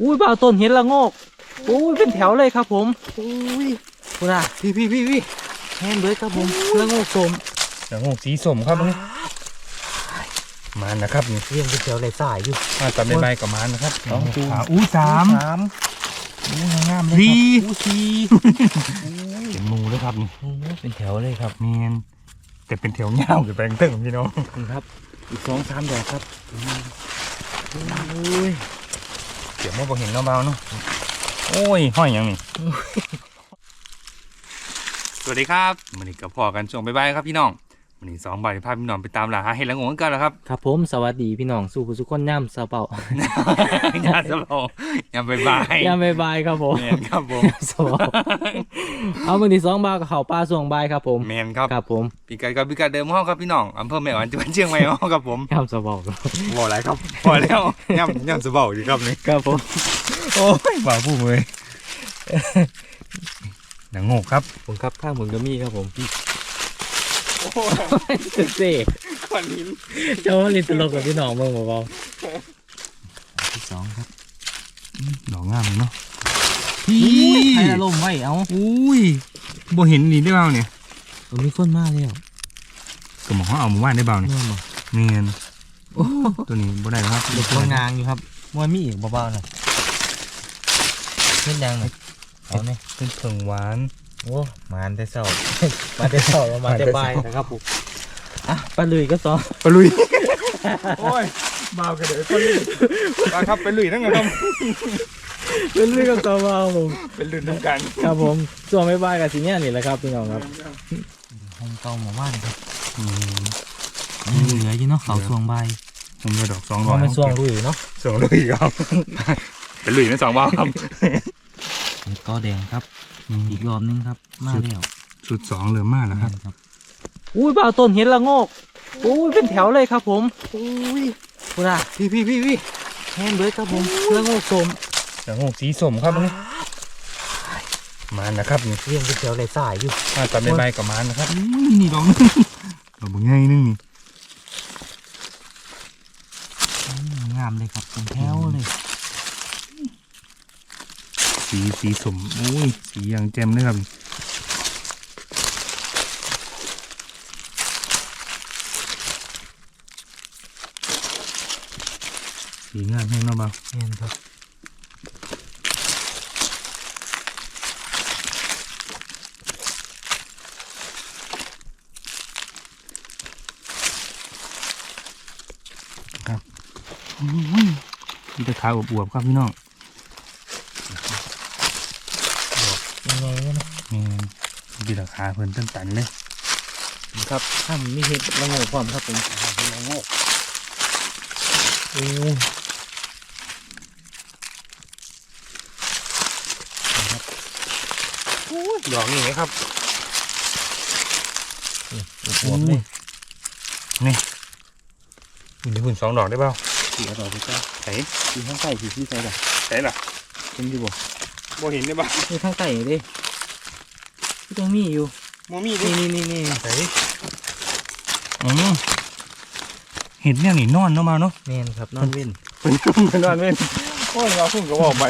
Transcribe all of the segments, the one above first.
อุ้ยบ่าวต้นเห็นละโงกอุ้ยเป็นแถวเลยครับผมอุ้ยคุณอะพี่พี่พี่พี่แห้งเลยครับผมละโงกสมหนังงูสีสมครับนี่มานะครับนี่เรียงเป็นแถวเลยสายอยู่มาตัดใบใบกับมานะครับสองจูงขาอู้สามสามอู้งามเลยสี่ครับอู้สี่เป็นงูเลยครับนี่อู้เป็นแถวเลยครับเมียนแต่เป็นแถวเงาวกับแปลงตึ้งพี่น้องคุณครับ อีกสองสามดอกครับอุ้ย เดี๋ยวมาบอกเห็นเบาๆเนาะโอ้ยห้อยหยังนี่สวัสดีครับวันนี้กับพอกันช่วงบ๊ายบายครับพี่น้อง วันนี้สองบ่ายพาพี่น้องไปตามล่าหาเห็ดละงูกันแล้วครับครับผมสวัสดีพี่น้องสู่ผู้สุขคนย่ำสะเปางานสำหรับยามบ๊ายบายย่ำบายบายครับผมแมนครับผมสวัสดีเอามือที่สองบากับเขาปลาส่วงบายครับผมแมนครับครับผมพี่ไก่กับพี่ไก่เดิมห้องครับพี่น้องอำเภอแม่อ่อนจังหวัดเชียงใหม่ห้องครับผมย่ำสะเปาครับบอกอะไรครับพอแล้วย่ำย่ำสะเบาดีครับนี่ครับผมโอ้ยบ่าวพูดเลยหนังงกครับผมครับข้างผมก็มีครับผม โอ้ยตึกเซ่ก้อนหินเจ้าลินตลกกับพี่น้องเมื่อเบาๆที่สองครับดอกงามเลยเนาะให้อารมณ์ไว้เอาอุ้ยบ่เห็นนี่ได้เปล่าเนี่ยเออมีคนมาแล้วก็หมอเขาเอาหมู่บ้านได้เปล่าเนี่ยแม่นบ่เนียนโอ้ตัวนี้บ่ได้แล้วครับเด็กตัวงางอยู่ครับมวยมีอีกเบาๆหน่อยเล่นยังหน่อยเอาเนี่ยเป็นเผิงหวาน โอ้มานแต่เศร้า มาแต่เศร้าแล้วมาแต่บ่ายนะครับผมอะปลาลุยก็สองไปลุย โอ้ยบ่าวกันเลยไปลุยมาครับไปลุยทั้งนั้นครับปลาลุยก็สองเบาผมเป็นลุยทั้งกันครับผมส่วนไม่บ่ายกับสีเนี้ยนี่แหละครับพี่น้องครับห้องเก่าหมู่บ้านครับอืมยังเหลืออยู่เนาะเขาส่วงใบผมจะดอกสองเพร้อยราะมันส่วงลุยเนาะสองลุยครับเป็นลุยไม่สองบ่าวครับ ก็แดงครับ อีกรอบนึงครับ มาแล้วสุดสองเหลือมากแล้วครับครับอุ้ยบ่าวต้นเห็นละโงกอุ้ยเป็นแถวเลยครับผมอุ้ยคุณอะพี่พี่พี่พี่แห้งเลยครับผมละโงกสมหนังงูสีสมครับนี่มานะครับนี่เรียงเป็นแถวเลยสายอยู่มาตัดใบใบกับมานะครับนี่ดอกนึงดอกบางไงนึงนี่อืมงามเลยครับเป็นแถวเลย สีสีสมอุ้ยสีอย่างแจ่มเลยครับสีงามแห้งเนาะบ่าวเห็นครับอุ้ยมีแต่ขาวอวบๆครับพี่น้องยังไงเนี่ยนะ นี่ มีแต่ขาเพิ่นตั้งตันเลยครับถ้ามันไม่เห็นละโงกพร้อมครับผมละโงกโอ้ดอกนี่ไหมครับอวบๆเลยนี่มีหุ่นสองดอกได้เปล่าสีอร่อยพี่จ้าไหนสีข้างใต้สีที่ใส่ละไหนล่ะเป็นอยู่บ่บ่เห็นได้เปล่ามีข้างใต้อ ยู่ดิที่ตรงมีอยู่บ่มีดินี่นี่นี่นี่ไหนอืมเห็นเนี่ยนี่นอนเนาะมาเนาะแมนครับนอนเว้นเป็นเป็นนอนเล่นโอ้ยเราพุ่งก็บอกไป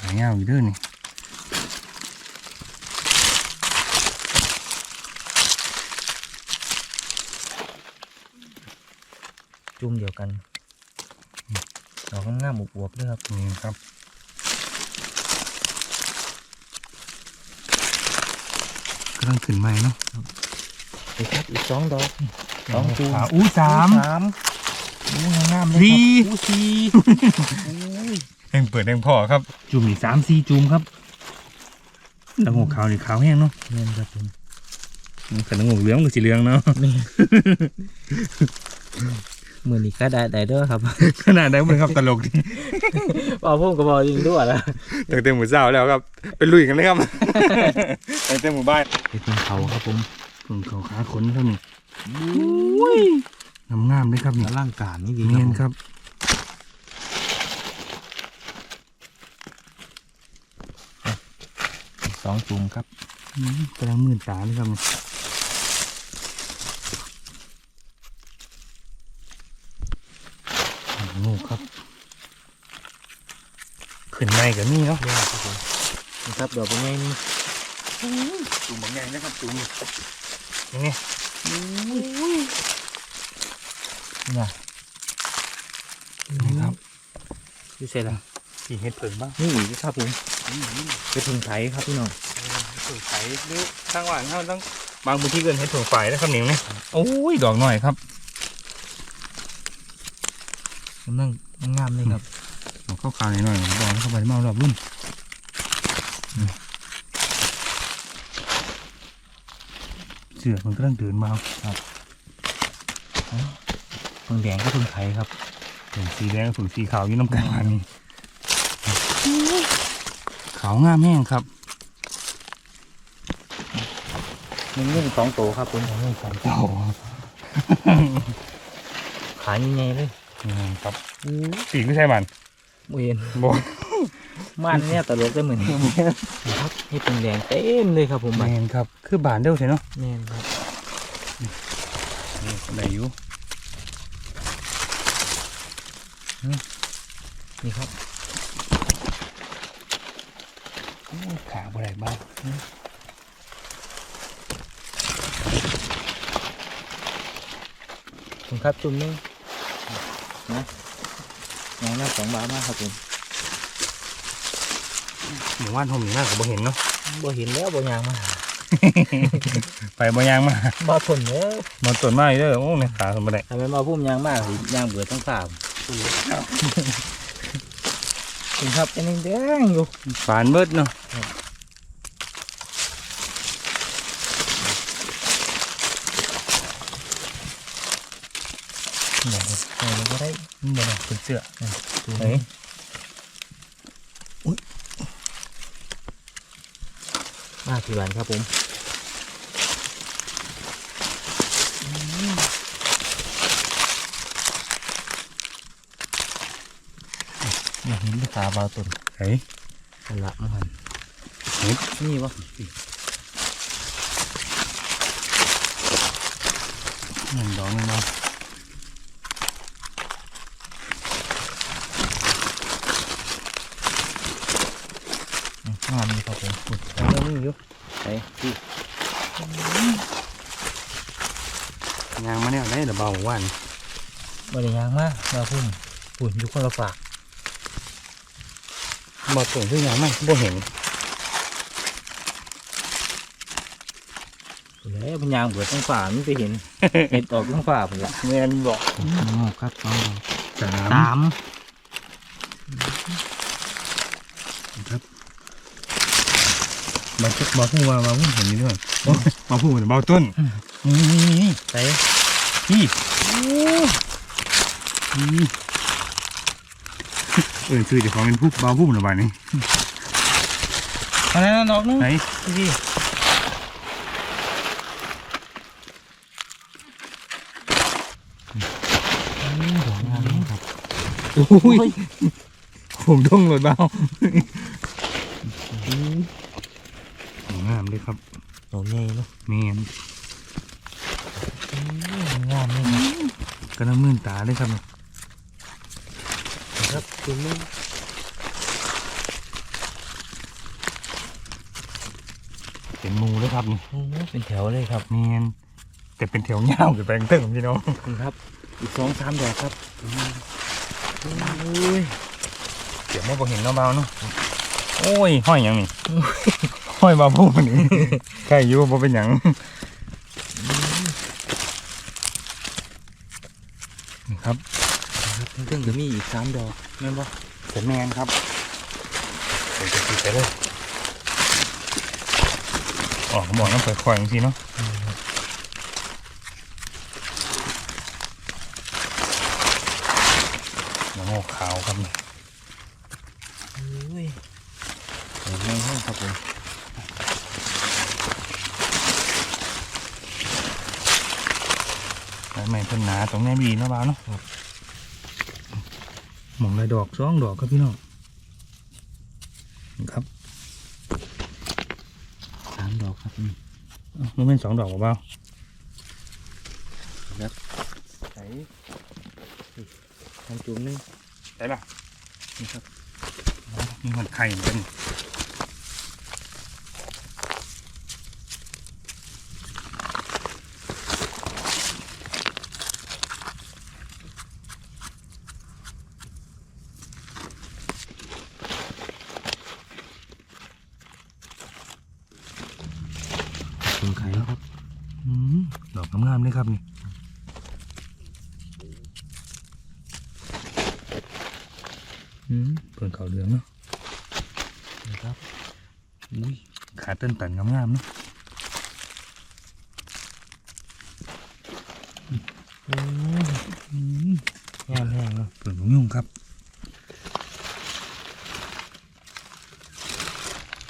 หายาวอยู่เด้อนี่จุ่มเดียวกัน ดอกงามๆอวบๆด้วยครับนี่ครับกำลังขึ้นใหม่เนาะอีกครับอีกสองดอกสองจูงขาอู้สามสามอู้งามๆเลยสี่ครับอู้สี่อู้ยแดงเปิดแดงพ่อครับ จุ่มนี่สามสี่จุ่มครับแล้วหัวขาวนี่ขาวแห้งเนาะแมนครับผมขนมหัวเหลืองหรือสีเหลืองเนาะ มือนี้ก็ได้ได้เด้อครับ ขนาดได้มันครับตลกดีเอาพุ่มกระบอกยิงด้วยแล้วตั้งแต่หมู่เศร้าแล้วครับ เป็นลุยกันเลยครับตั้งแต่หมู่บ้านเป็นเขาครับผมผมเขาขาขนครับนี่งามงามๆเลยครับนี่ร่างกายนี่ดีเนียนครับสองจุ่มครับอืมกำลังมื่นตาเลยครับนี่ งู ครับขึ้นในกับนี่เนาะเด้อครับผมนี่ครับดอกเป็นไงนี่จุ่มบางใหญ่นะครับจุ่มนี่นี่นี่นี่ครับพี่เสร็จแล้วสีเห็ดเผิงบ้างนี่อีกครับผมไปถึงไถครับพี่น้องเผิงไฟหรือทางหวานเขาต้องบางพื้นที่เกินเห็ดเผิงไฟนะครับหนิงนี่โอ้ยดอกหน่อยครับ กำลังงามเลยครับดอกขาวๆหน่อยๆดอกเข้าไปเมารอบรุ่นนี่เสือมันกำลังเดินมาบางแดงก็ถึงไถครับถึงสีแดงถึงสีขาวอยี่น้ำกันนี่ขาวงามแห้งครับหนึ่งเรื่องสองโตครับผมโอ้ยสองเต่าขาใหญ่ๆเลยนี่ ครับปีกไม่ใช่มันบ่เห็นบอมันเนี่ยตลกได้เหมือนครับนี่เป็นแดงเต็มเลยครับผมแมบัดนครับ คือบานเดียวใช่เนาะแม่นครับนี่ได้อยู่นี่ครับโอ้ยขาบ่ได้บ้างผมครับจุ่มนึง นะงานหน้าสองบาทมากครับผมหมู่บ้านผมหนีมากกับบ่เห็นเนาะบ่เห็นแล้วบ่ยางมาหาไปบ่ยางมาบ่ทนเด้อบ่ต้นไม้เด้อโอ้ในขาสมบัติทำไมมาพุ่มยางมากสิยางเบื่อต้องสามถึงครับเป็นแดงๆอยู่ฝานเบิดเนาะ ไหนไหนก็ได้มันบ่ได้เป็นเสื้อเฮ้ยมาที่บ้านครับผมอยากเห็นลูกค้าเบาตุนเฮ้ยสละมันหันเห็ดนี่วะหนึ่งดอกหนึงเนาะ งามนี่ครับผม แล้วนี่อยู่ ไปที่ ยางมา เนี่ยได้เดี๋ยวเบาหว่านบริยางมามาพุ่มปุ่นอยู่คนละฝากบ่ต้นคือยางมากบ่เห็นแล้วพญางเบื่อต้องฝ่ามันไปเห็นเห็ดออกต้องฝ่าผมละแมนบอกครับสองสามสามครับมาชุกมาพูดมามาพูดเห็นนี่ด้วยโอ้ยมาพูดเบาต้นนี่นี่นี่นี่ใส่ นี่นี่เออคือเดี๋ยวขอเป็นผู้เบาผู้หน่อยบ้านนี้อันนั้นดอกนึงไหนพี่ดอกงามนี่ครับโอ้ยผมต้องหลดเบางามเลยครับดอกใหญ่เนาะเมียน งามเลยครับ กระน้ำมื่นตาเลยครับครับจุ่มนึงเป็นหมูเลยครับนี่โอ้โหเป็นแถวเลยครับเมียนแต่เป็นแถวเงาวกับแปลงเติมพี่น้องคุณครับ อีกสองสามดอกครับโอ้ยเดี๋ยวไม่พอเห็นเนาะเบาเนาะโอ้ยห้อยหยังนี่ห้อยเบาพูดนี่ใครอยู่บ่เป็นหยัง ครับครับเพิ่งจะมีอีกสามดอกแม่นบ่เป็นแมนครับเดี๋ยวจะติดไปเลยออกหมอนน้ำเปิดควายจริงๆเนาะน้ำโมกขาวครับนี่โอ้ยดอกใหญ่ให้ครับผม แล้วแม่นเพิ่นหนาตรงนี้มีเนาะบ้าวเนาะหมองเลยดอกสองดอกครับพี่น้องนี่ครับสามดอกครับนี่เอ้ามันเป็นสองดอกเปล่าใส่ทำจุ่มนึงช่ล่ะนี่ครับมีหอดไข่เหมือนกันเป็นไข่แล้วครับอืมดอก งามๆเลยครับนี่อืมเพิ่นเขาเหลืองเนาะนะครับอุ้ยขาเต้นตันงามๆเนาะโอ้ยอืมงามแห้งเนาะเปิดยุ่งครับ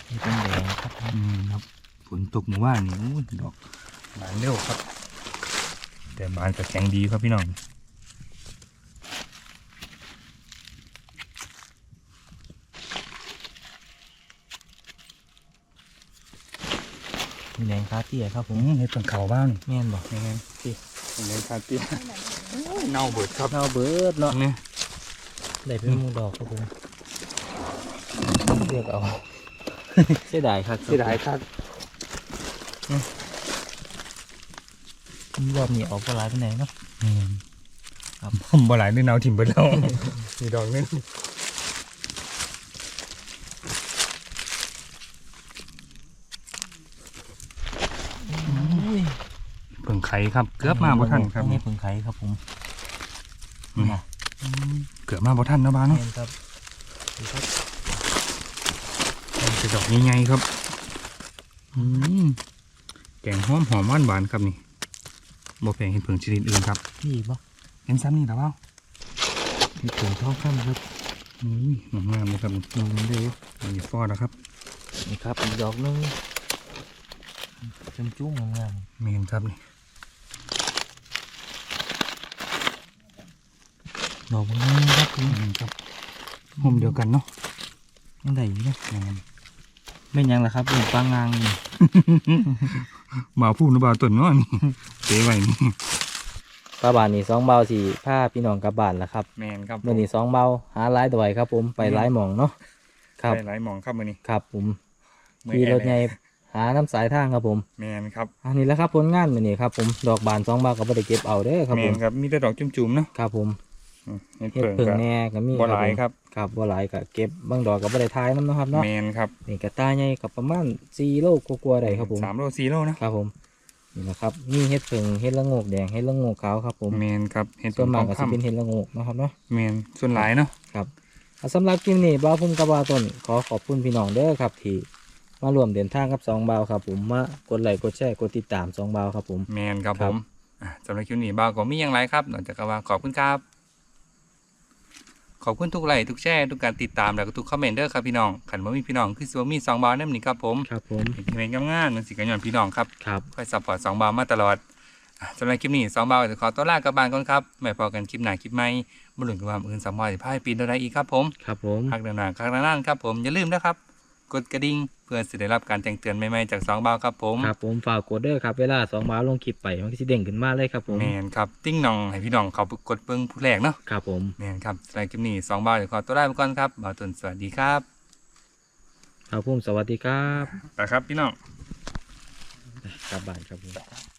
นี่เป็นแดงครับอืมครับฝนตกเมื่อวานนี่อุ้ยดอกบานเร็วครับ แต่บานก็แข็งดีครับพี่น้องมีแดงคาเตี้ยครับผผมมให้เพิ่งเขาบ้างแม่นบอกนี่ไงพี่เล่นคาเตี้ยเน่าเบิดครับเอาเบิดเนาะเนี่ยได้เป็นหมูดอกครับผมเลือกเอาเสียดายครับเสียดายครับ รอบนี้ออกก็หลายเป็นไหนเนาะอืมครับผมบ่หลายได้เนาถิ่มเบิดแล้วมีดอกนึงอุ้ยเพิ่งไข่ครับ เกือบมาบ่ทันครับนี่เพิ่งไข่ครับผมอืมนะเกือบมาบ่ทันเนาะบ้านเนาะแม่นครับนี่ครับจะดอกใหญ่ๆครับ อืมแกงหอมหอมหวานหวานๆครับนี่ บ่แพงเห็นเพิ่งชนิดอื่นครับพี่บ่เห็นซ้ำนี่หรือเปล่าพี่ถุงท้องข้ามครับอืมงามๆเลยครับลองดูมีฟอดนะครับนี่ครับอีกดอกหนึงจมจุ้งงามเมนครับนี่ๆดอกงามครับผมเมนครับห่มเดียวกันเนาะยังไงอยู่เนี่ยแม่นไม่นยังล่ะครับผมปลางางนี่บ่าวพูดนะบ่าวต้นเนาะนี่ เจ๊ไว้นี่ปลาบานนี่สองเบาสี่ผ้าพี่น้องกลับบ้านแล้วครับแมนครับเมื่อนี้สองเบาหาหลายตัวไว้ครับ ผมไปหลายหมองเนาะครับ ได้หลายหมองครับมื้อนี้ครับ ผมมื้อขี่แอรถใหญ่หาน้ำสายทางครับผม แมนครับอันนี้แหละครับผลงานมื่อนี้ครับผมดอกบานสองเบาก็บ่ได้เก็บเอาเด้อครับแมผนมครับมีแต่ดอกจุ่มๆเนาะครับผมอืมเห็ดเฮ็ดเพิ่งเพิ่งก็แหน่ก็มีบ่หลายผมครับครับบ่หลายก็เก็บบางดอกก็บ่ได้ทายนำเนาะครับเนาะแมนครับนี่กระต่ายใหญ่กับประมาณ4โลกว่าๆได้ครับผมสามโลสี่โลนะ ครับผม นี่นะครับมีเฮ็ดเพิ่งเฮ็ดละโงกแดงเฮ็ดละโงกขาวครับผมแมนครับเห็ดส่วนมากก็ทสิองเป็นคำเฮ็ดละโงกเนาะครับเนาะแมนส่วนหลายเนาะครับอะสำหรับคลิปนี้บ่าวพุ่มกับบ่าวต้นขอขอบคุณพี่น้องเด้อครับที่มาร่วมเดินทางกับสองบ่าวครับ ผมมากดไลค์กดแชร์กดติดตามสองบ่าวครับผมแมนครับคผรับมอะสำหรับคลิปนี้บ่าวก็มีอย่างไรครับนอกจากคำว่าขอบคุณครับ ขอบคุณทุกไลค์ทุกแชร์ทุกการติดตามแล้วก็ทุกคอมเมนต์เด้อครับพี่น้องขันว่ามีพี่น้องคือสิว่ามีสองบาวนั่นนี่ครับผมครับผมเป็นเพลงงามๆนั่นสิกันย้อนพี่น้องครับครับคอยซัพพอร์ตสองบาวมาตลอดอะสำหรับคลิปนี้สองบาวจะขอตัวลากลับบ้านก่อนครับไม่พอกันคลิปหน้าคลิปใหม่บุรุษกับความอื่นสามวันจะพายปีนตัวใดอีกครับผมครับผมพักเดินหน้าพักนานๆครับผมอย่าลืมนะครับ กดกระดิ่งเพื่อจะได้รับการแจ้งเตือนใหม่ๆจากสองบาวครับผมครับผมฝากกดเด้อครับเวลาสองบ่าวลงคลิปไปมันก็สิเด้งขึ้นมาเลยครับผมแมนครับติ้งหนองให้พี่น้องเขาไปกดเบิ้งผู้แรกเนาะครับผมแมนครับสำหรับคลิปนี้สองบาวจะขอตัวลาไปก่อนครับบาวตุนสวัสดีครับครับผมสวัสดีครับไปครับพี่น้องกลับบ้านครับผม